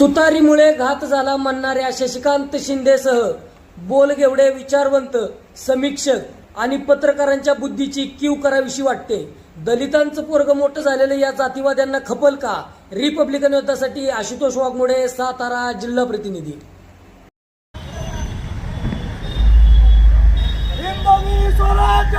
तुतारीमुळे घात झाला म्हणणाऱ्या शशिकांत शिंदेसह बोलगेवढे विचारवंत समीक्षक आणि पत्रकारांच्या बुद्धीची कीव करावीशी वाटते. दलितांचं पोरग मोठं झालेलं या जातीवाद्यांना खपल का? रिपब्लिकन युद्धासाठी आशुतोष वाघमोडे सातारा जिल्हा प्रतिनिधी. स्वराज्य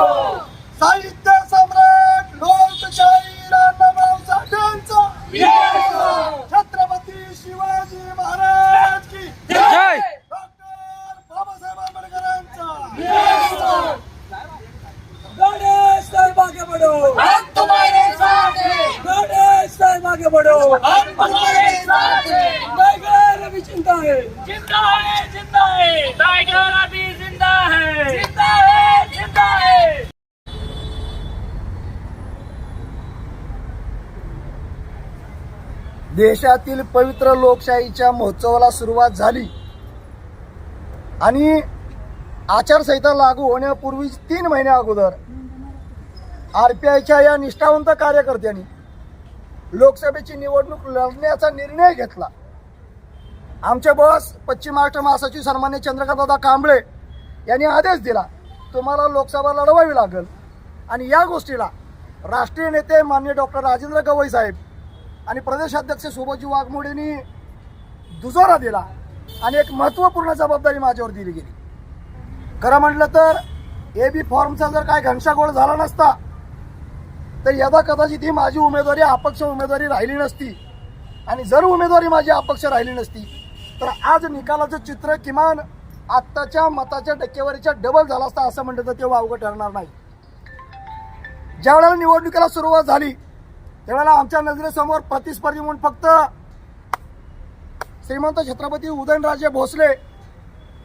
people. देशातील पवित्र लोकशाहीच्या महोत्सवाला सुरुवात झाली. आणि आचारसंहिता लागू होण्यापूर्वी तीन महिन्या अगोदर आयच्या या निष्ठावंत कार्यकर्त्यांनी लोकसभेची निवडणूक लढण्याचा निर्णय घेतला. आमचे बॉस पश्चिम महाराष्ट्र महासचिव सन्मान्य चंद्रकांतदादा कांबळे यांनी आदेश दिला तुम्हाला लोकसभा लढवावी लागेल. आणि या गोष्टीला राष्ट्रीय नेते मान्य डॉक्टर राजेंद्र गवई साहेब आणि प्रदेशाध्यक्ष शोभाजी वाघमोडेंनी दुजोरा दिला आणि एक महत्त्वपूर्ण जबाबदारी माझ्यावर दिली गेली. खरं म्हटलं तर ए बी फॉर्मचा जर काय घनशागोळ झाला नसता तर यदा कदाचित ही माझी उमेदवारी अपक्ष उमेदवारी राहिली नसती. आणि जर उमेदवारी माझी अपक्ष राहिली नसती तर आज निकालाचं चित्र किमान आत्ताच्या मताच्या टक्केवारीच्या डबल झाला असता असं म्हणलं तर तेव्हा अवघड ठरणार नाही. ज्या वेळेला निवडणुकीला सुरुवात झाली त्यावेळेला आमच्या नजरेसमोर प्रतिस्पर्धी म्हणून फक्त श्रीमंत छत्रपती उदयनराजे भोसले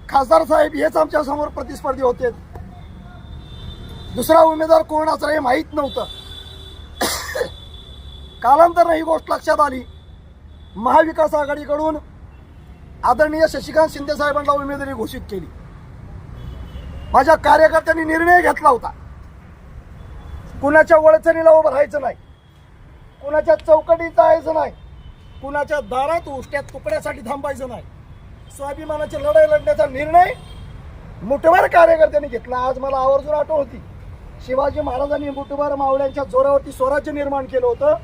खासदार साहेब हेच आमच्यासमोर प्रतिस्पर्धी होते. दुसरा उमेदवार कोण असं हे माहीत नव्हतं. कालांतर ही गोष्ट लक्षात आली. महाविकास आघाडीकडून आदरणीय शशिकांत शिंदे साहेबांना उमेदवारी घोषित केली. माझ्या कार्यकर्त्यांनी निर्णय घेतला होता. कुणाच्या वळचणीला उभं राहायचं नाही. कुणाच्या चौकटीत जायचं नाही. कुणाच्या दारात उष्ट्यात तुकड्यासाठी थांबायचं नाही. स्वाभिमानाची लढाई लढण्याचा निर्णय मुठभर कार्यकर्त्यांनी घेतला. आज मला आवर्जून आठवण होती. शिवाजी महाराजांनी मुठभर मावळ्यांच्या जोरावरती स्वराज्य निर्माण केलं होतं.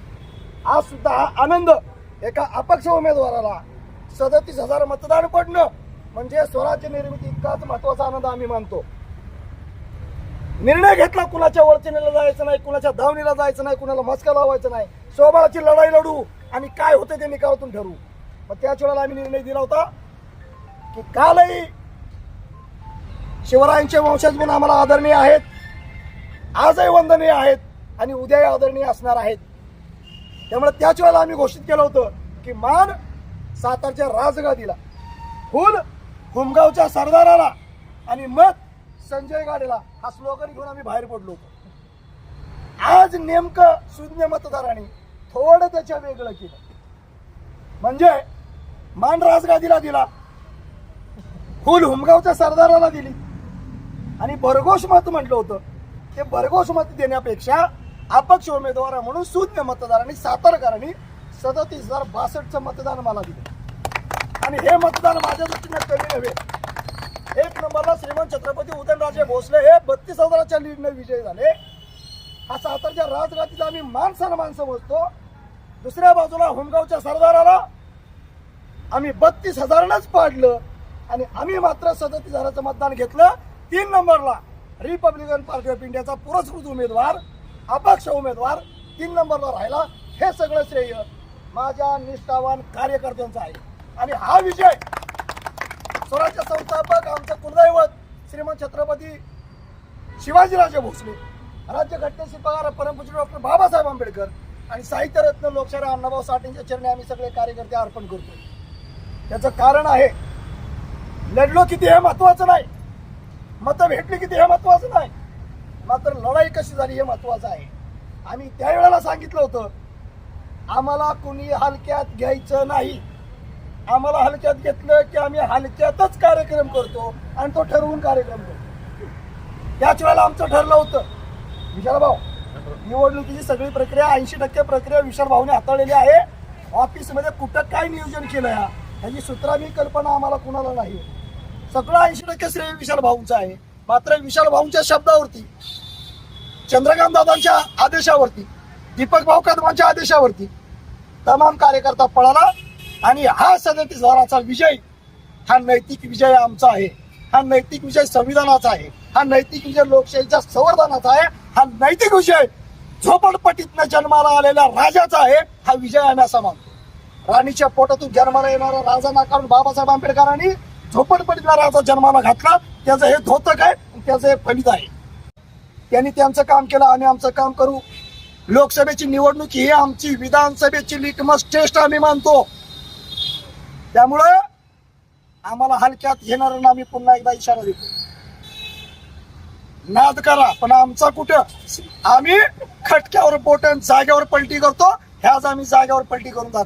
आज सुद्धा हा आनंद एका अपक्ष उमेदवाराला सदतीस हजार मतदान पडणं म्हणजे स्वराज्य निर्मिती इतकाच महत्त्वाचा आनंद आम्ही मानतो. निर्णय घेतला कुणाच्या वळचणीला जायचं नाही कुणाच्या धावणीला जायचं नाही कुणाला मस्का लावायचं नाही. स्वबळाची लढाई लढू आणि काय होते ते निकालातून ठरवू. मग त्याच वेळेला आम्ही निर्णय दिला होता की कालही शिवरायांचे वंशज म्हणून आम्हाला आदरणीय आहेत आजही वंदनीय आहेत आणि उद्याही आदरणीय असणार आहेत. त्यामुळे त्याच वेळेला आम्ही घोषित केलं होतं की मान सातारच्या राजगादीला फुल हुमगावच्या सरदाराला आणि मत संजय गाडेला हा स्लोगन घेऊन आम्ही बाहेर पडलो होतो. आज नेमकं शून्य मतदारांनी थोडं त्याच्या वेगळं केलं. म्हणजे मान राजगादीला दिला फुल हुमगावच्या सरदाराला दिली. आणि भरघोष मत म्हटलं होतं ते भरघोष मत देण्यापेक्षा अपक्ष उमेदवार म्हणून शून्य मतदारांनी सातारकरांनी सदतीस हजार बासष्टचं मतदान मला दिलं. आणि हे मतदान माझ्या दृष्टीने कमी नव्हे. एक नंबरला श्रीमंत छत्रपती उदय भोसले हे बत्तीस हजाराच्या लीडने विजय झाले. हा सातारच्या राजगादीचा आम्ही मान सन्मान समजतो. दुसऱ्या बाजूला होमगावच्या सरदाराला आम्ही बत्तीस हजारानंच पाडलं आणि आम्ही मात्र सदतीस हजाराचं मतदान घेतलं. तीन नंबरला रिपब्लिकन पार्टी ऑफ इंडियाचा पुरस्कृत उमेदवार अपक्ष उमेदवार तीन नंबरला राहिला. हे सगळं श्रेय माझ्या निष्ठावान कार्यकर्त्यांचं आहे. आणि हा विजय स्वराज्य संस्थापक आमचं कुलदैवत श्रीमंत छत्रपती शिवाजीराजे भोसले राज्य घटनेचे पगार परमपूज्य डॉक्टर बाबासाहेब आंबेडकर आणि साहित्यरत्न लोकशाहीर अण्णाभाऊ साठेंच्या चरणी आम्ही सगळे कार्यकर्ते अर्पण करतो त्याचं कारण आहे लढलो किती हे महत्वाचं नाही. मतं भेटली किती हे महत्वाचं नाही. मात्र लढाई कशी झाली हे महत्वाचं आहे. आम्ही त्यावेळेला सांगितलं होतं आम्हाला कुणी हलक्यात घ्यायचं नाही. आम्हाला हलक्यात घेतलं की आम्ही हलक्यातच कार्यक्रम करतो आणि तो ठरवून कार्यक्रम करतो. त्याच वेळेला आमचं ठरलं होतं. विशाल भाऊ निवडणुकीची सगळी प्रक्रिया ऐंशी टक्के प्रक्रिया विशाल भाऊने हाताळलेली आहे. ऑफिसमध्ये कुठं काय नियोजन केलं या ह्याची सूत्रामी कल्पना आम्हाला कुणाला नाही. सगळं ऐंशी टक्के श्रेय विशाल भाऊंचं आहे. मात्र विशाल भाऊंच्या शब्दावरती चंद्रकांत दादांच्या आदेशावरती दीपक भाऊ कदमांच्या आदेशावरती तमाम कार्यकर्ता पळाला. आणि हा सदतीस हजाराचा विजय हा नैतिक विजय आमचा आहे. हा नैतिक विजय संविधानाचा आहे. हा नैतिक विजय लोकशाहीच्या संवर्धनाचा आहे. हा नैतिक विजय झोपडपट्टीतनं जन्माला आलेल्या राजाचा आहे. हा विजय आम्ही असा मानतो. राणीच्या पोटातून जन्माला येणारा राजा नाकारून बाबासाहेब आंबेडकरांनी झोपडपट्टीतला राजा जन्माला घातला. त्याचं हे धोतक आहे त्याचं हे फलित आहे. त्यांनी त्यांचं काम केलं आम्ही आमचं काम करू. लोकसभेची निवडणूक ही आमची विधानसभेची लिटमस टेस्ट आम्ही मानतो. त्यामुळं आम्हाला हलक्यात घेणाऱ्यांना आम्ही पुन्हा एकदा इशारा देतो. नाद करा पण आमचा कुठं? आम्ही खटक्यावर बोटन जागेवर पलटी करतो ह्याच आम्ही जागेवर पलटी करून दाखवतो.